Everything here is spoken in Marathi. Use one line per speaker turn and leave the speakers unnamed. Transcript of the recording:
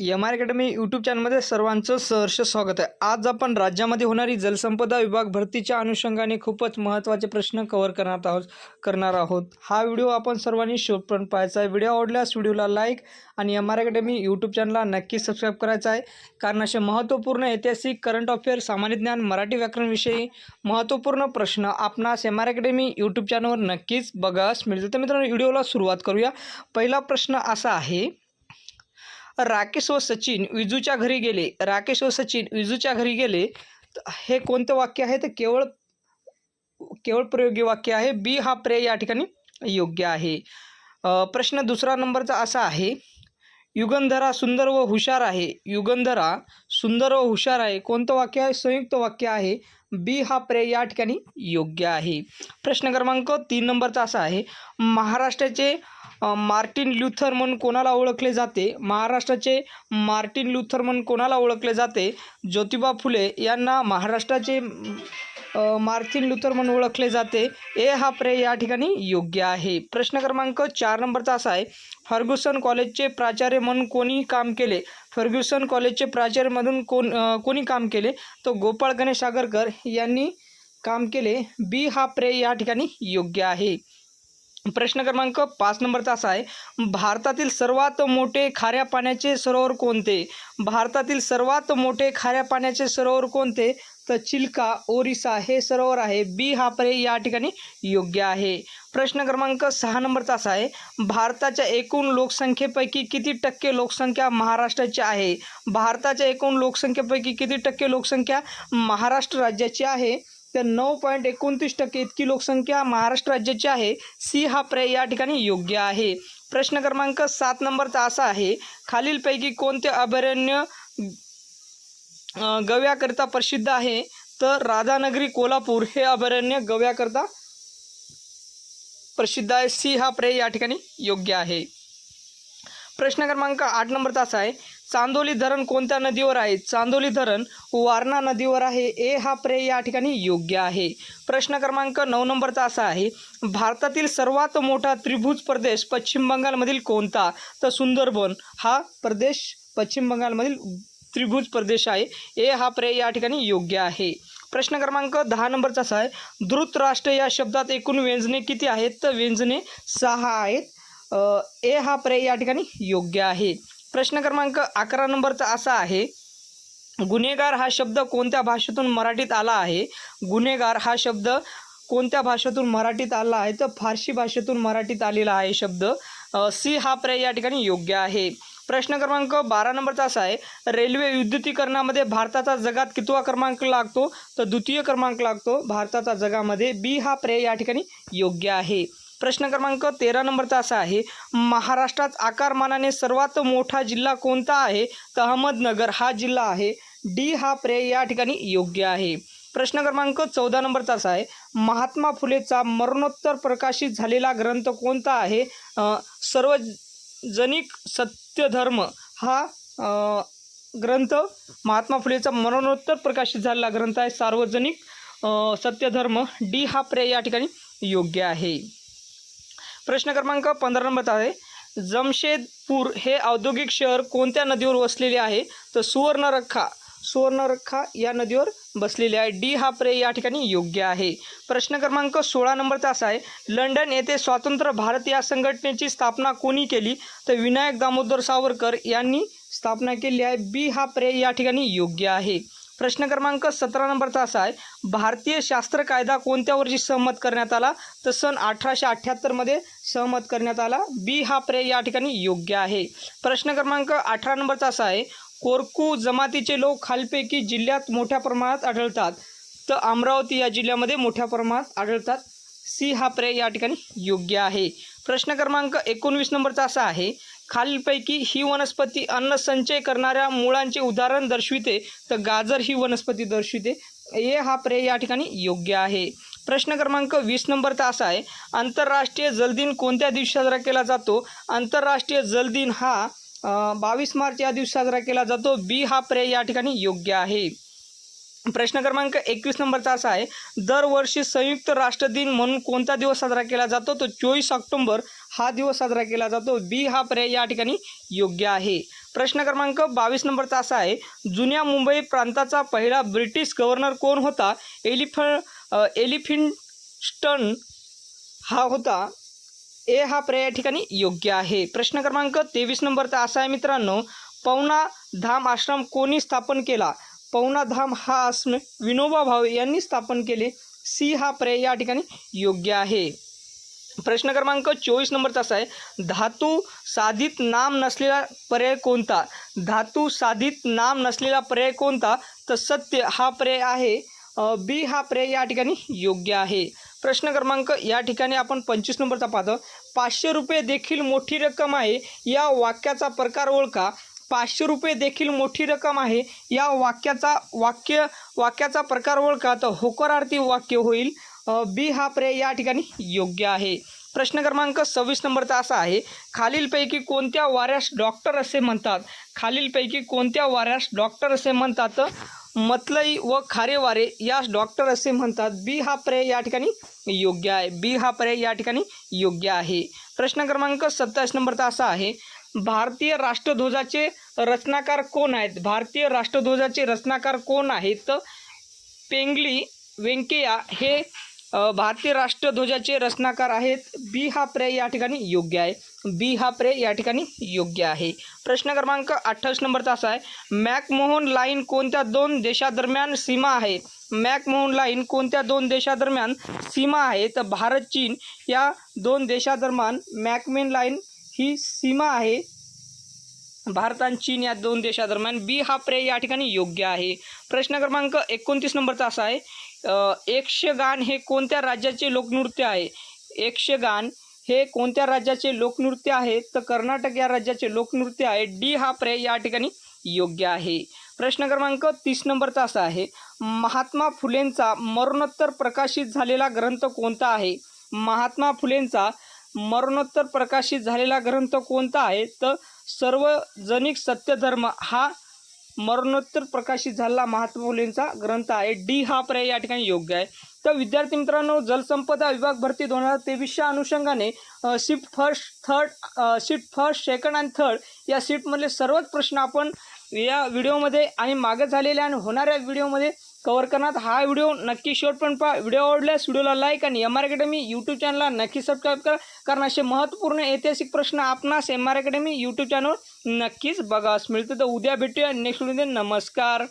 एम आर अकॅडमी यूट्यूब चॅनलमध्ये सर्वांचं सहर्ष स्वागत आहे. आज आपण राज्यामध्ये होणारी जलसंपदा विभाग भरतीच्या अनुषंगाने खूपच महत्त्वाचे प्रश्न कव्हर करणार आहोत करणार आहोत. हा व्हिडिओ आपण सर्वांनी शेवटपर्यंत पाहायचा आहे. व्हिडिओ आवडल्यास व्हिडिओला लाईक आणि एम आर अकॅडमी यूट्यूब चॅनलला नक्की सबस्क्राईब करायचा आहे. कारण असे महत्त्वपूर्ण ऐतिहासिक करंट अफेअर सामान्य ज्ञान मराठी व्याकरणविषयी महत्त्वपूर्ण प्रश्न आपणास एम आर अकॅडमी यूट्यूब चॅनलवर नक्कीच बघास मिळतील. तर मित्रांनो व्हिडिओला सुरुवात करूया. पहिला प्रश्न असा आहे राकेश व सचिन विजूच्या घरी गेले. राकेश व सचिन विजूच्या घरी गेले. हे कोणतं वाक्य आहे? तर केवळ केवळ प्रयोगी वाक्य आहे. बी हा प्रे या ठिकाणी योग्य आहे. प्रश्न दुसरा नंबरचा असा आहे. युगंधरा सुंदर व हुशार आहे. युगंधरा सुंदर व हुशार आहे. कोणतं वाक्य आहे? संयुक्त वाक्य आहे. बी हा प्रे या ठिकाणी योग्य आहे. प्रश्न क्रमांक तीन नंबरचा असा आहे महाराष्ट्राचे मार्टिन ल्युथर म्हणून कोणाला ओळखले जाते? महाराष्ट्राचे मार्टिन ल्युथर म्हणून कोणाला ओळखले जाते? ज्योतिबा फुले यांना महाराष्ट्राचे मार्थिन लुथर म्हणून ओळखले जाते. ए हा प्रे या ठिकाणी योग्य आहे. प्रश्न क्रमांक चार नंबरचा असा आहे. फर्ग्युसन कॉलेजचे प्राचार्य म्हणून कोणी काम केले? फर्ग्युसन कॉलेजचे प्राचार्यमधून कोण कोणी काम केले? तो गोपाळ गणेश आगरकर यांनी काम केले. बी हा प्रे या ठिकाणी योग्य आहे. प्रश्न क्रमांक पाच नंबरचा असा आहे. भारतातील सर्वात मोठे खाऱ्या पाण्याचे सरोवर कोणते? भारतातील सर्वात मोठे खाऱ्या पाण्याचे सरोवर कोणते? तर चिल्का, ओरिसा हे सरोवर आहे. बी हा पर्याय या ठिकाणी योग्य आहे. प्रश्न क्रमांक सहा नंबरचा असा आहे. भारताच्या एकूण लोकसंख्येपैकी किती टक्के लोकसंख्या महाराष्ट्राची आहे? भारताच्या एकूण लोकसंख्येपैकी किती टक्के लोकसंख्या महाराष्ट्र राज्याची आहे? तर नऊ पॉईंट एकोणतीस टक्के इतकी लोकसंख्या महाराष्ट्र राज्याची आहे. सी हा पर्याय या ठिकाणी योग्य आहे. प्रश्न क्रमांक सात नंबरचा असा आहे. खालीलपैकी कोणते अभयारण्य गव्याकरिता प्रसिद्ध आहे. तर राधानगरी कोल्हापूर हे अभयारण्य गव्याकरिता प्रसिद्ध आहे. सी हा पर्याय या ठिकाणी योग्य आहे. प्रश्न क्रमांक आठ नंबरचा असा आहे. चांदोली धरण कोणत्या नदीवर आहे? चांदोली धरण वारणा नदीवर आहे. ए हा पर्याय या ठिकाणी योग्य आहे. प्रश्न क्रमांक नऊ नंबरचा असा आहे. भारतातील सर्वात मोठा त्रिभुज प्रदेश पश्चिम बंगालमधील कोणता? तर सुंदरबन हा प्रदेश पश्चिम बंगालमधील त्रिभुज प्रदेश आहे. ए हा पर्याय या ठिकाणी योग्य आहे. प्रश्न क्रमांक दहा नंबरचा असा आहे. धृतराष्ट्र या शब्दात एकूण व्यंजने किती आहेत? तर व्यंजने सहा आहेत. ए हा पर्याय या ठिकाणी योग्य आहे. प्रश्न क्रमांक अकरा नंबरचा असा आहे. गुन्हेगार हा शब्द कोणत्या भाषेतून मराठीत आला आहे? गुन्हेगार हा शब्द कोणत्या भाषेतून मराठीत आला आहे? तर फारसी भाषेतून मराठीत आलेला आहे शब्द. सी हा पर्याय या ठिकाणी योग्य आहे. प्रश्न क्रमांक बारा नंबरचा असा आहे रेल्वे विद्युतीकरणामध्ये भारताचा जगात कितवा क्रमांक लागतो? तर द्वितीय क्रमांक लागतो भारताचा जगामध्ये बी हा पर्याय या ठिकाणी योग्य आहे. प्रश्न क्रमांक तेरा नंबरचा असा आहे महाराष्ट्रात आकारमानाने सर्वात मोठा जिल्हा कोणता आहे? तर अहमदनगर हा जिल्हा आहे डी हा पर्याय या ठिकाणी योग्य आहे. प्रश्न क्रमांक चौदा नंबरचा असा आहे महात्मा फुलेचा मरणोत्तर प्रकाशित झालेला ग्रंथ कोणता आहे? सर्व जनिक सत्यधर्म हा ग्रंथ महात्मा फुलेचा मरणोत्तर प्रकाशित झालेला ग्रंथ आहे. सार्वजनिक सत्यधर्म डी हा पर्याय या ठिकाणी योग्य आहे. प्रश्न क्रमांक पंधरा नंबर आहे. जमशेदपूर हे औद्योगिक शहर कोणत्या नदीवर वसलेले आहे? तर सुवर्णरखा सुवर्णरेखा या नदीवर बसलेले आहे. डी हा पर्याय या ठिकाणी योग्य आहे. प्रश्न क्रमांक सोळा नंबरचा असा आहे लंडन येथे स्वातंत्र्य भारत या संघटनेची स्थापना कोणी केली? तर विनायक दामोदर सावरकर यांनी स्थापना केली आहे. बी हा पर्याय या ठिकाणी योग्य आहे. प्रश्न क्रमांक सतरा नंबरचा असा आहे भारतीय शास्त्र कायदा कोणत्या वर्षी सहमत करण्यात आला? तर सन अठराशे अठ्ठ्याहत्तरमध्ये सहमत करण्यात आला. बी हा पर्याय या ठिकाणी योग्य आहे. प्रश्न क्रमांक अठरा नंबरचा असा आहे कोरकू जमातीचे लोक खालपैकी जिल्ह्यात मोठ्या प्रमाणात आढळतात. तर अमरावती या जिल्ह्यामध्ये मोठ्या प्रमाणात आढळतात. सी हा पर्याय या ठिकाणी योग्य आहे. प्रश्न क्रमांक एकोणवीस नंबरचा असा आहे खालीलपैकी ही वनस्पती अन्न संचय करणाऱ्या मुळांचे उदाहरण दर्शविते तर गाजर ही वनस्पती दर्शविते. ए हा पर्याय या ठिकाणी योग्य आहे. प्रश्न क्रमांक वीस नंबरचा असा आहे आंतरराष्ट्रीय जलदिन कोणत्या दिवशी साजरा केला जातो? आंतरराष्ट्रीय जलदिन हा बावीस मार्च या दिवशी साजरा केला जातो. बी हा पर्याय या ठिकाणी योग्य आहे. प्रश्न क्रमांक एकवीस नंबरचा असा आहे. दरवर्षी संयुक्त राष्ट्र दिन म्हणून कोणता दिवस साजरा केला जातो? तो चोवीस ऑक्टोंबर हा दिवस साजरा केला जातो. बी हा पर्याय या ठिकाणी योग्य आहे. प्रश्न क्रमांक बावीस नंबरचा असा आहे. जुन्या मुंबई प्रांताचा पहिला ब्रिटिश गव्हर्नर कोण होता? एलिफ एलिफिंटन हा होता. ए हा ठिकाणी योग्य आहे. प्रश्न क्रमांक तेवीस नंबरचा असा आहे मित्रांनो पवना धाम आश्रम कोणी स्थापन केला? पवना धाम हा आश्रम विनोबा भावे यांनी स्थापन केले. सी हा पर्याय या ठिकाणी योग्य आहे. प्रश्न क्रमांक चोवीस नंबरचा असा आहे धातू साधित नाम नसलेला पर्याय कोणता? धातू साधित नाम नसलेला पर्याय तर सत्य हा आहे. अ, बी हा ठिकाणी योग्य आहे. प्रश्न क्रमांक या ठिकाणी आपण पंचवीस नंबरचा पाहतो. पाचशे रुपये देखील मोठी रक्कम आहे. या वाक्याचा प्रकार ओळखा. पाचशे रुपये देखील मोठी रक्कम आहे. या वाक्याचा वाक्य वाक्याचा प्रकार ओळखा तर होकारार्थी वाक्य होईल. बी हा पर्याय या ठिकाणी योग्य आहे. प्रश्न क्रमांक सव्वीस नंबरचा असा आहे. खालीलपैकी कोणत्या वाऱ्यास डॉक्टर असे म्हणतात? खालीलपैकी कोणत्या वाऱ्यास डॉक्टर असे म्हणतात? मतलई व खारे वारे यास डॉक्टर असे म्हणतात. बी हा पर्याय या ठिकाणी योग्य आहे. बी हा पर्याय या ठिकाणी योग्य आहे. प्रश्न क्रमांक सत्तावीस नंबरचा असा आहे. भारतीय राष्ट्रध्वजाचे रचनाकार कोण आहेत? भारतीय राष्ट्रध्वजाचे रचनाकार कोण आहेत? पेंगली व्यंकय्या हे भारतीय राष्ट्रध्वजाचे रचनाकार आहेत. बी हा पर्याय या ठिकाणी योग्य आहे. बी हा प्रे या ठिकाणी योग्य आहे. प्रश्न क्रमांक अठ्ठावीस नंबरचा असा आहे मॅकमोहन लाईन कोणत्या दोन देशादरम्यान सीमा आहे? मॅकमोहन लाईन कोणत्या दोन देशादरम्यान सीमा आहे? तर भारत चीन या दोन देशादरम्यान मॅकमेन लाईन ही सीमा आहे. भारत आणि चीन या दोन देशादरम्यान बी हा प्रे या ठिकाणी योग्य आहे. प्रश्न क्रमांक एकोणतीस नंबरचा असा आहे अ, यक्षगान हे कोणत्या राज्याचे लोकनृत्य आहे? यक्षगान हे कोणत्या राज्याचे लोकनृत्य आहे? तर कर्नाटक या राज्याचे लोकनृत्य आहे. डी हा पर्याय या ठिकाणी योग्य आहे. प्रश्न क्रमांक तीस नंबरचा असा आहे. महात्मा फुलेंचा मरणोत्तर प्रकाशित झालेला ग्रंथ कोणता आहे? महात्मा फुलेंचा मरणोत्तर प्रकाशित झालेला ग्रंथ कोणता आहे? तर सर्वजनिक सत्यधर्म हा मरणोत्तर प्रकाशित झालेला महात्मा फुलेंचा ग्रंथ आहे. डी हा पर्याय या ठिकाणी योग्य आहे. तर विद्यार्थी मित्रांनो जलसंपदा विभाग भरती दोन हजार तेवीसच्या अनुषंगाने shift first third shift first second आणि थर्ड या शिफ्टमधले सर्वच प्रश्न आपण या व्हिडिओमध्ये आणि मागे झालेल्या आणि होणाऱ्या व्हिडिओमध्ये कवर करण्यात हा व्हिडिओ नक्की शेवटपर्यंत पहा. व्हिडिओ आवडल्यास व्हिडिओला लाईक आणि एम आर अकॅडमी यूट्यूब चॅनलला नक्की सबस्क्राईब करा. कारण असे महत्त्वपूर्ण ऐतिहासिक प्रश्न आपणास एम आर अकॅडमी यूट्यूब चॅनलवर नक्कीच बघास मिळते तर उद्या भेटूया. नेक्स्ट व्हिडिओ नमस्कार.